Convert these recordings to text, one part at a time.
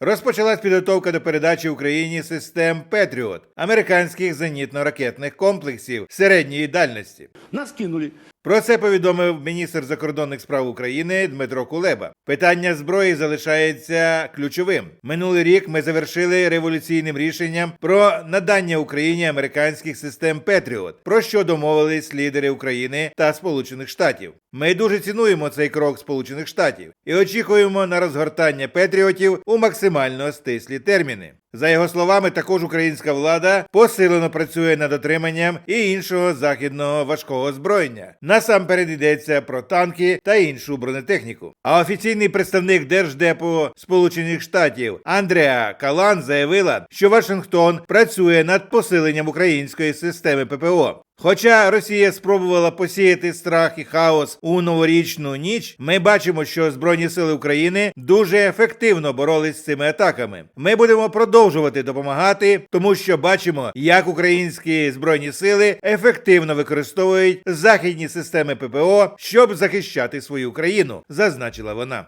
Розпочалась підготовка до передачі Україні систем Петріот американських зенітно-ракетних комплексів середньої дальності. Нас кинули. Про це повідомив міністр закордонних справ України Дмитро Кулеба. Питання зброї залишається ключовим. Минулий рік ми завершили революційним рішенням про надання Україні американських систем Петріот, про що домовились лідери України та Сполучених Штатів. Ми дуже цінуємо цей крок Сполучених Штатів і очікуємо на розгортання Петріотів у максимально стислі терміни. За його словами, також українська влада посилено працює над отриманням і іншого західного важкого озброєння. Насамперед йдеться про танки та іншу бронетехніку. А офіційний представник Держдепу Сполучених Штатів Андреа Калан заявила, що Вашингтон працює над посиленням української системи ППО. Хоча Росія спробувала посіяти страх і хаос у новорічну ніч, ми бачимо, що Збройні сили України дуже ефективно боролись з цими атаками. Ми будемо продовжувати допомагати, тому що бачимо, як українські збройні сили ефективно використовують західні системи ППО, щоб захищати свою країну, зазначила вона.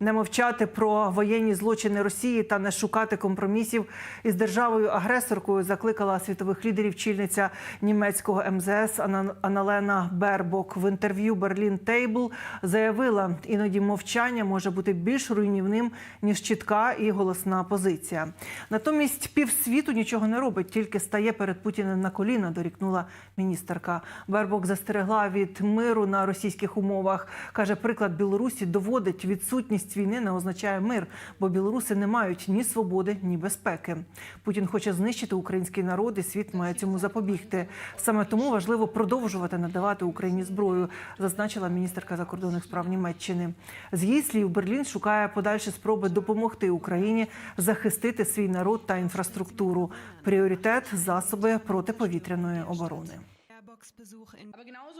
Не мовчати про воєнні злочини Росії та не шукати компромісів із державою агресоркою закликала світових лідерів чільниця німецького МЗС Аналена Бербок в інтерв'ю Берлін Тейбл заявила, іноді мовчання може бути більш руйнівним ніж чітка і голосна позиція. Натомість півсвіту нічого не робить, тільки стає перед Путіним на коліна. Дорікнула міністерка. Бербок застерегла від миру на російських умовах. каже, приклад Білорусі доводить відсутність війни не означає мир, бо білоруси не мають ні свободи, ні безпеки. Путін хоче знищити український народ, і світ має цьому запобігти. Саме тому важливо продовжувати надавати Україні зброю, зазначила міністерка закордонних справ Німеччини. З її слів, Берлін шукає подальші спроби допомогти Україні захистити свій народ та інфраструктуру. Пріоритет засоби протиповітряної оборони.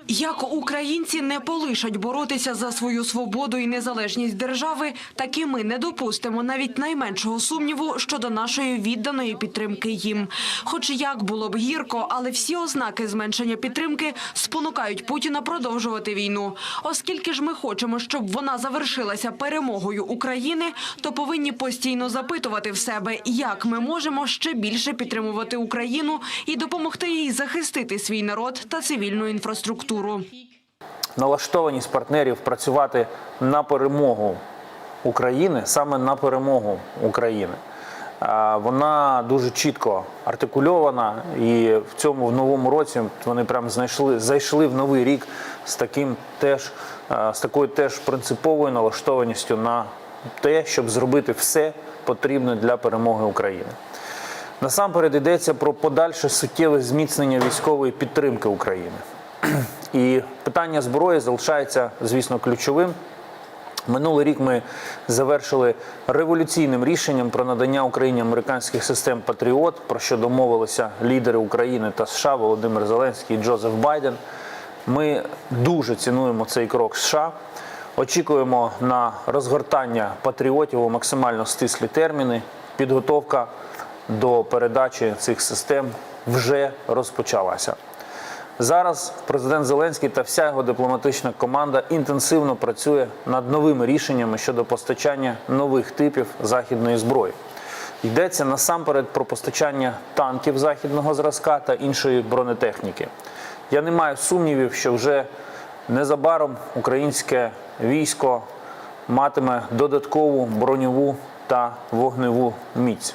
Як українці не полишать боротися за свою свободу і незалежність держави, так і ми не допустимо навіть найменшого сумніву щодо нашої відданої підтримки їм. Хоч як було б гірко, але всі ознаки зменшення підтримки спонукають Путіна продовжувати війну. Оскільки ж ми хочемо, щоб вона завершилася перемогою України, то повинні постійно запитувати в себе, як ми можемо ще більше підтримувати Україну і допомогти їй захистити свій народ та цивільну інфраструктуру. налаштованість партнерів працювати на перемогу України, саме на перемогу України. Вона дуже чітко артикульована, і в цьому в новому році вони прям знайшли зайшли в новий рік з таким теж з такою теж принциповою налаштованістю на те, щоб зробити все потрібне для перемоги України. Насамперед йдеться про подальше суттєве зміцнення військової підтримки України. І питання зброї залишається, звісно, ключовим. Минулий рік ми завершили революційним рішенням про надання Україні американських систем Патріот, про що домовилися лідери України та США Володимир Зеленський і Джозеф Байден. Ми дуже цінуємо цей крок США. Очікуємо на розгортання патріотів у максимально стислі терміни. Підготовка до передачі цих систем вже розпочалася. Зараз президент Зеленський та вся його дипломатична команда інтенсивно працює над новими рішеннями щодо постачання нових типів західної зброї. Йдеться насамперед про постачання танків західного зразка та іншої бронетехніки. Я не маю сумнівів, що вже незабаром українське військо матиме додаткову броньову та вогневу міць.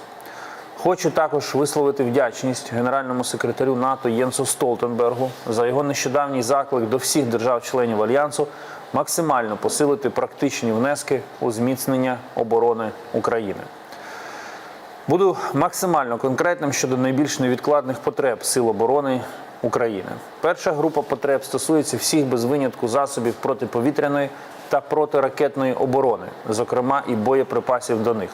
Хочу також висловити вдячність генеральному секретарю НАТО Єнсу Столтенбергу за його нещодавній заклик до всіх держав-членів альянсу максимально посилити практичні внески у зміцнення оборони України. Буду максимально конкретним щодо найбільш невідкладних потреб Сил оборони України. Перша група потреб стосується всіх без винятку засобів протиповітряної та протиракетної оборони, зокрема і боєприпасів до них.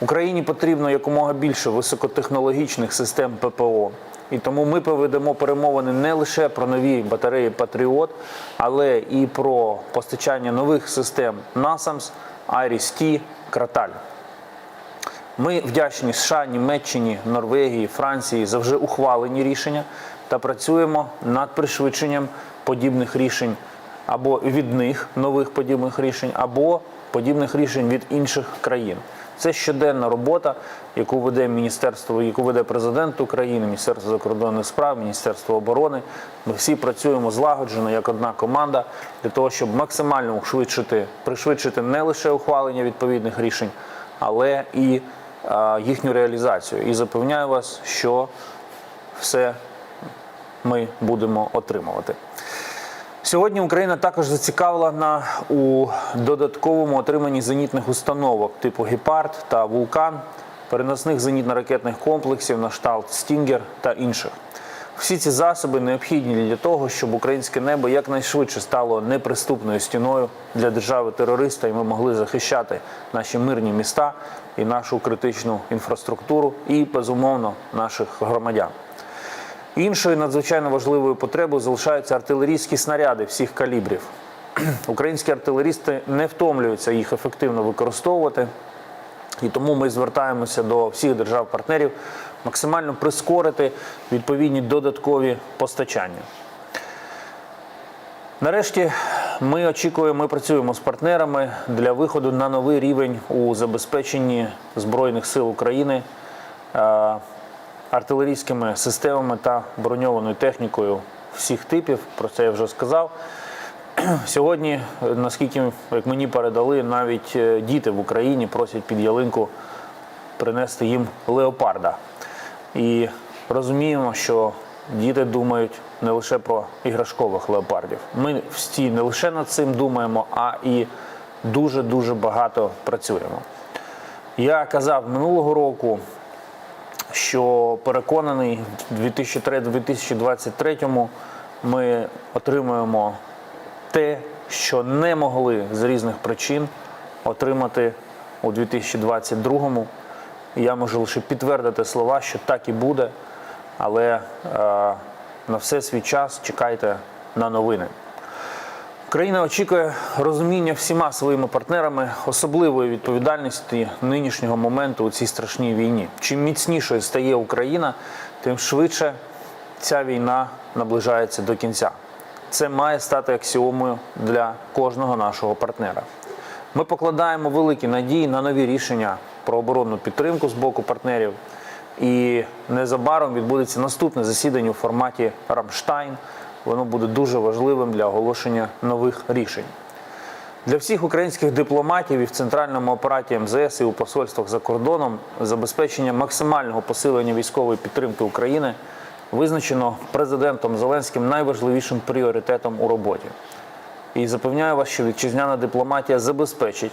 Україні потрібно якомога більше високотехнологічних систем ППО. І тому ми поведемо перемовини не лише про нові батареї Патріот, але і про постачання нових систем NASAMS, IRIS-T, Краталь. Ми вдячні США, Німеччині, Норвегії, Франції за вже ухвалені рішення та працюємо над пришвидшенням подібних рішень або від них нових подібних рішень, або подібних рішень від інших країн. Це щоденна робота, яку веде міністерство, яку веде президент України, Міністерство закордонних справ, Міністерство оборони. Ми всі працюємо злагоджено як одна команда для того, щоб максимально ушвидшити, пришвидшити не лише ухвалення відповідних рішень, але і е, їхню реалізацію. І запевняю вас, що все ми будемо отримувати. Сьогодні Україна також зацікавлена у додатковому отриманні зенітних установок типу Гепард та Вулкан, переносних зенітно-ракетних комплексів на шталт Стінгер та інших. Всі ці засоби необхідні для того, щоб українське небо якнайшвидше стало неприступною стіною для держави-терориста, і ми могли захищати наші мирні міста і нашу критичну інфраструктуру, і безумовно наших громадян. Іншою надзвичайно важливою потребою залишаються артилерійські снаряди всіх калібрів. Українські артилерісти не втомлюються їх ефективно використовувати, і тому ми звертаємося до всіх держав-партнерів максимально прискорити відповідні додаткові постачання. Нарешті ми очікуємо, ми працюємо з партнерами для виходу на новий рівень у забезпеченні Збройних сил України е, артилерійськими системами та броньованою технікою всіх типів. Про це я вже сказав. Сьогодні, наскільки як мені передали, навіть е, діти в Україні просять під ялинку принести їм леопарда. І розуміємо, що діти думають не лише про іграшкових леопардів. Ми всі не лише над цим думаємо, а і дуже-дуже багато працюємо. Я казав минулого року, що переконаний, в 2023-2023 ми отримаємо те, що не могли з різних причин отримати у 2022-му. І я можу лише підтвердити слова, що так і буде, але е, на все свій час чекайте на новини. Україна очікує розуміння всіма своїми партнерами особливої відповідальності нинішнього моменту у цій страшній війні. Чим міцнішою стає Україна, тим швидше ця війна наближається до кінця. Це має стати аксіомою для кожного нашого партнера. Ми покладаємо великі надії на нові рішення про оборонну підтримку з боку партнерів. І незабаром відбудеться наступне засідання у форматі Рамштайн. Воно буде дуже важливим для оголошення нових рішень. Для всіх українських дипломатів і в центральному апараті МЗС і у посольствах за кордоном забезпечення максимального посилення військової підтримки України визначено президентом Зеленським найважливішим пріоритетом у роботі. І запевняю вас, що вітчизняна дипломатія забезпечить